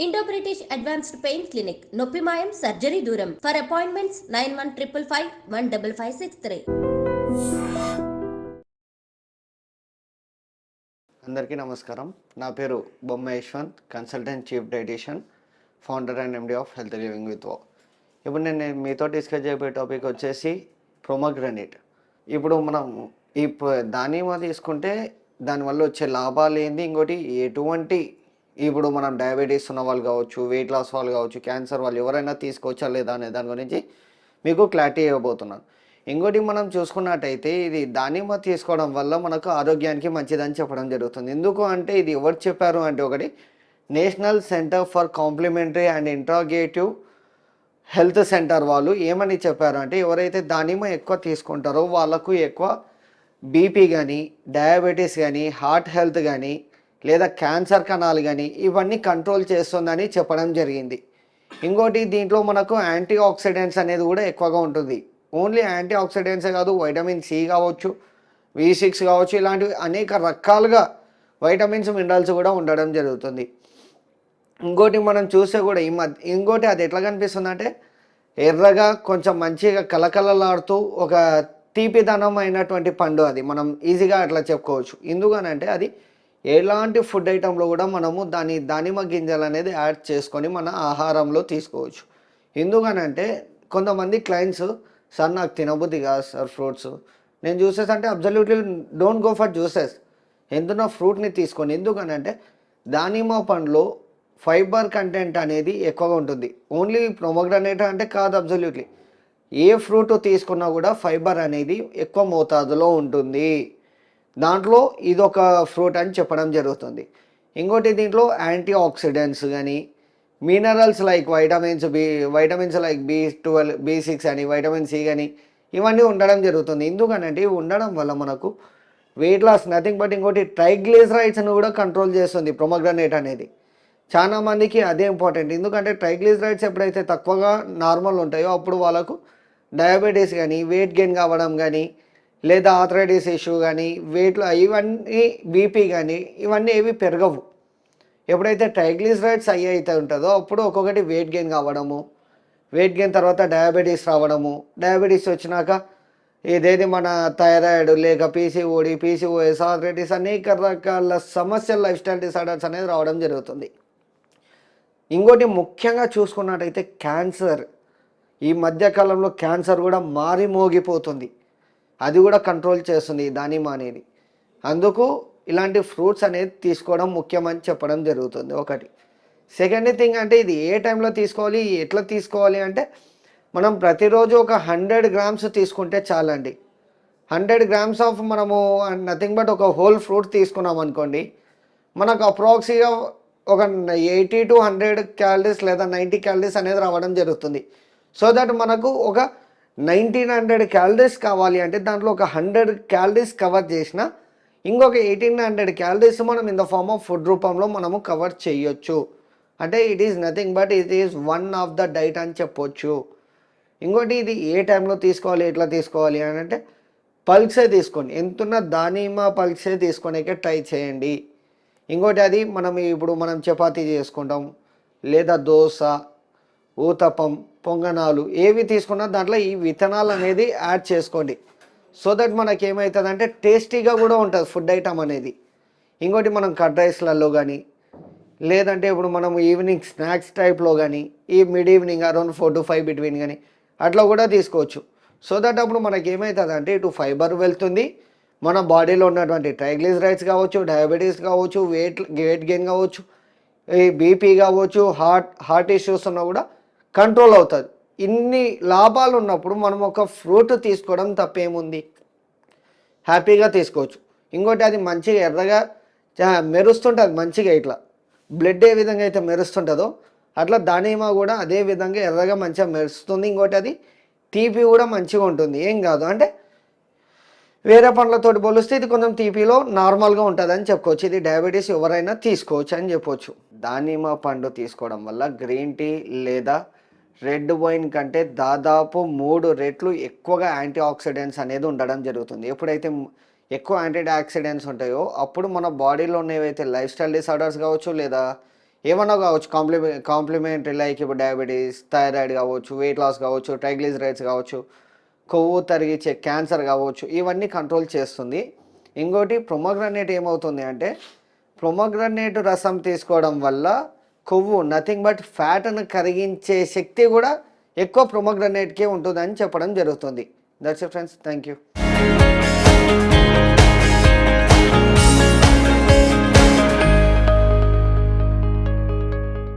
Indo British advanced pain clinic నొప్పి మాయం surgery దూరం for appointments nine one triple five one double five six three అందరికీ నమస్కారం. నా పేరు Bomma Yashwant consultant chief dietitian founder and MD of health living with వో ఇప్పుడు నేను మీతో డిస్కస్ చేయబోయే టాపిక్ వచ్చేసి ప్రోమోగ్రనేట్ ఇప్పుడు మనం ఈ ప- దానిమ్మ తీసుకుంటే దానివల్ల వచ్చే లాభాలు ఏంది? ఇంకోటి ఎటువంటి ఇప్పుడు మనం డయాబెటీస్ ఉన్న వాళ్ళు కావచ్చు వెయిట్ లాస్ వాళ్ళు కావచ్చు క్యాన్సర్ వాళ్ళు ఎవరైనా తీసుకోవచ్చా లేదా అనే దాని గురించి మీకు క్లారిటీ ఇవ్వబోతున్నాను. ఇంకోటి మనం చూసుకున్నట్టయితే ఇది దానిమ్మ తీసుకోవడం వల్ల మనకు ఆరోగ్యానికి మంచిదని చెప్పడం జరుగుతుంది. ఎందుకు అంటే ఇది ఎవరు చెప్పారు అంటే ఒకటి national centre for complementary and integrative health centre వాళ్ళు ఏమని చెప్పారు అంటే ఎవరైతే దానిమ్మ ఎక్కువ తీసుకుంటారో వాళ్ళకు ఎక్కువ బీపీ కానీ డయాబెటీస్ కానీ హార్ట్ హెల్త్ కానీ లేదా క్యాన్సర్ కణాలు కానీ ఇవన్నీ కంట్రోల్ చేస్తుందని చెప్పడం జరిగింది. ఇంకోటి దీంట్లో మనకు యాంటీ ఆక్సిడెంట్స్ అనేది కూడా ఎక్కువగా ఉంటుంది. ఓన్లీ యాంటీ ఆక్సిడెంట్సే కాదు వైటమిన్ సి కావచ్చు వి సిక్స్ కావచ్చు ఇలాంటివి అనేక రకాలుగా వైటమిన్స్ మినరల్స్ కూడా ఉండడం జరుగుతుంది. ఇంకోటి మనం చూస్తే కూడా ఈ మధ్య ఇంకోటి అది ఎట్లా కనిపిస్తుందంటే ఎర్రగా కొంచెం మంచిగా కలకలలాడుతూ ఒక తీపిదనం అయినటువంటి పండు అది. మనం ఈజీగా అట్లా చెప్పుకోవచ్చు. ఎందుకనంటే అది ఎలాంటి ఫుడ్ ఐటెంలో కూడా మనము దాని దానిమ్మ గింజలు అనేది యాడ్ చేసుకొని మన ఆహారంలో తీసుకోవచ్చు. ఎందుకనంటే కొంతమంది క్లయింట్స్ సార్ నాకు తినబుద్ధి కాదు సార్ ఫ్రూట్స్. నేను జ్యూసెస్ అంటే absolutely don't go for juices. ఎందున ఫ్రూట్ని తీసుకొని ఎందుకనంటే దానిమ్మ పండ్లో ఫైబర్ కంటెంట్ అనేది ఎక్కువగా ఉంటుంది. ఓన్లీ ప్రొమోగ్రనేట్ అంటే కాదు అబ్జల్యూట్లీ ఏ ఫ్రూట్ తీసుకున్నా కూడా ఫైబర్ అనేది ఎక్కువ మోతాదులో ఉంటుంది. దాంట్లో ఇదొక ఫ్రూట్ అని చెప్పడం జరుగుతుంది. ఇంకోటి దీంట్లో యాంటీ ఆక్సిడెంట్స్ కానీ minerals like vitamins B vitamins like B twelve B six అని వైటమిన్ సి కానీ ఇవన్నీ ఉండడం జరుగుతుంది. ఎందుకనంటే ఇవి ఉండడం వల్ల మనకు వెయిట్ లాస్ నథింగ్ బట్ ఇంకోటి ట్రైగ్లిజరైడ్స్ను కూడా కంట్రోల్ చేస్తుంది ప్రొమగ్రనేట్ అనేది. చాలా మందికి అదే ఇంపార్టెంట్. ఎందుకంటే ట్రైగ్లిజరైడ్స్ ఎప్పుడైతే తక్కువగా నార్మల్ ఉంటాయో అప్పుడు వాళ్ళకు డయాబెటీస్ కానీ వెయిట్ గెయిన్ కావడం కానీ లేదా ఆథరైటిస్ ఇష్యూ కానీ వెయిట్లో ఇవన్నీ బీపీ కానీ ఇవన్నీ ఏవి పెరగవు. ఎప్పుడైతే ట్రైగ్లిసరైడ్స్ అయ్యి అయితే ఉంటుందో అప్పుడు ఒక్కొక్కటి వెయిట్ గెయిన్ కావడము వెయిట్ గెయిన్ తర్వాత డయాబెటీస్ రావడము. డయాబెటీస్ వచ్చినాక ఇదేది మన థైరాయిడ్ లేక పీసీఓడి పీసీఓఎస్ ఆథరైటిస్ అనేక రకాల సమస్యలు లైఫ్ స్టైల్ డిసార్డర్స్ అనేది రావడం జరుగుతుంది. ఇంకోటి ముఖ్యంగా చూసుకున్నట్టయితే క్యాన్సర్. ఈ మధ్యకాలంలో క్యాన్సర్ కూడా మారి మోగిపోతుంది. అది కూడా కంట్రోల్ చేస్తుంది ఈ దానిమ్మ అనేది అందుకు ఇలాంటి ఫ్రూట్స్ అనేది తీసుకోవడం ముఖ్యమని చెప్పడం జరుగుతుంది ఒకటి. సెకండ్ థింగ్ అంటే ఇది ఏ టైంలో తీసుకోవాలి ఎట్లా తీసుకోవాలి అంటే మనం ప్రతిరోజు ఒక హండ్రెడ్ గ్రామ్స్ తీసుకుంటే చాలండి. హండ్రెడ్ గ్రామ్స్ ఆఫ్ మనము నథింగ్ బట్ ఒక హోల్ ఫ్రూట్ తీసుకున్నాం అనుకోండి మనకు అప్రాక్సిగా ఒక ఎయిటీ టు హండ్రెడ్ క్యాలరీస్ లేదా నైంటీ క్యాలరీస్ అనేది రావడం జరుగుతుంది. సో దట్ మనకు ఒక నైన్టీన్ హండ్రెడ్ క్యాలరీస్ కావాలి అంటే దాంట్లో ఒక హండ్రెడ్ క్యాలరీస్ కవర్ చేసిన ఇంకొక ఎయిటీన్ హండ్రెడ్ క్యాలరీస్ మనం in the form of food రూపంలో మనము కవర్ చేయొచ్చు. అంటే it is nothing but it is one of the diet అని చెప్పొచ్చు. ఇంకోటి ఇది ఏ టైంలో తీసుకోవాలి ఎట్లా తీసుకోవాలి అని అంటే పల్సే తీసుకోండి. ఎంతున్న దానిమ్మ పల్సే తీసుకొనికే ట్రై చేయండి. ఇంకోటి అది మనం ఇప్పుడు మనం చపాతీ చేసుకుంటాం లేదా దోశ ఊతపం పొంగనాలు ఏవి తీసుకున్నా దాంట్లో ఈ విత్తనాలు అనేది యాడ్ చేసుకోండి. సో దట్ మనకి ఏమవుతుందంటే టేస్టీగా కూడా ఉంటుంది ఫుడ్ ఐటమ్ అనేది. ఇంకోటి మనం కట్ రైస్లలో కానీ లేదంటే ఇప్పుడు మనం ఈవినింగ్ స్నాక్స్ టైప్లో కానీ ఈ mid evening around four to five between కానీ అట్లా కూడా తీసుకోవచ్చు. సో దట్ అప్పుడు మనకి ఏమవుతుంది అంటే ఇటు ఫైబర్ వెళ్తుంది. మన బాడీలో ఉన్నటువంటి ట్రైగ్లిజరైడ్స్ కావచ్చు డయాబెటీస్ కావచ్చు వెయిట్ వెయిట్ గెయిన్ కావచ్చు ఈ బీపీ కావచ్చు హార్ట్ హార్ట్ ఇష్యూస్ ఉన్నా కూడా కంట్రోల్ అవుతుంది. ఇన్ని లాభాలు ఉన్నప్పుడు మనం ఒక ఫ్రూట్ తీసుకోవడం తప్పేముంది? హ్యాపీగా తీసుకోవచ్చు. ఇంకోటి అది మంచిగా ఎర్రగా మెరుస్తుంటుంది మంచిగా ఇట్లా. బ్లడ్ ఏ విధంగా అయితే మెరుస్తుంటుందో అట్లా దానిమ్మ కూడా అదే విధంగా ఎర్రగా మంచిగా మెరుస్తుంది. ఇంకోటి అది తీపి కూడా మంచిగా ఉంటుంది. ఏం కాదు. అంటే వేరే పండ్లతోటి పోలిస్తే ఇది కొంచెం తీపిలో నార్మల్గా ఉంటుంది అని చెప్పుకోవచ్చు ఇది డయాబెటీస్ ఎవరైనా తీసుకోవచ్చు అని చెప్పొచ్చు. దానిమ్మ పండు తీసుకోవడం వల్ల గ్రీన్ టీ లేదా రెడ్ వైన్ కంటే దాదాపు మూడు రెట్లు ఎక్కువగా యాంటీ ఆక్సిడెంట్స్ అనేది ఉండడం జరుగుతుంది. ఎప్పుడైతే ఎక్కువ యాంటీ ఆక్సిడెంట్స్ ఉంటాయో అప్పుడు మన బాడీలో ఉన్నవైతే లైఫ్ స్టైల్ డిసార్డర్స్ కావచ్చు లేదా ఏమన్నా కావచ్చు కాంప్లిమె కాంప్లిమెంటరీ లైక్ ఇప్పుడు డయాబెటీస్ థైరాయిడ్ కావచ్చు వెయిట్ లాస్ కావచ్చు ట్రైగ్లిజరైడ్స్ కావచ్చు కొవ్వు తరిగించే క్యాన్సర్ కావచ్చు ఇవన్నీ కంట్రోల్ చేస్తుంది. ఇంకోటి ప్రొమోగ్రనేట్ ఏమవుతుంది అంటే ప్రొమోగ్రనేట్ రసం తీసుకోవడం వల్ల కొవ్వు నథింగ్ బట్ ఫ్యాట్ను కరిగించే శక్తి కూడా ఎక్కువ ప్రొమోగ్రనేట్కే ఉంటుందని చెప్పడం జరుగుతుంది. That's friends thank you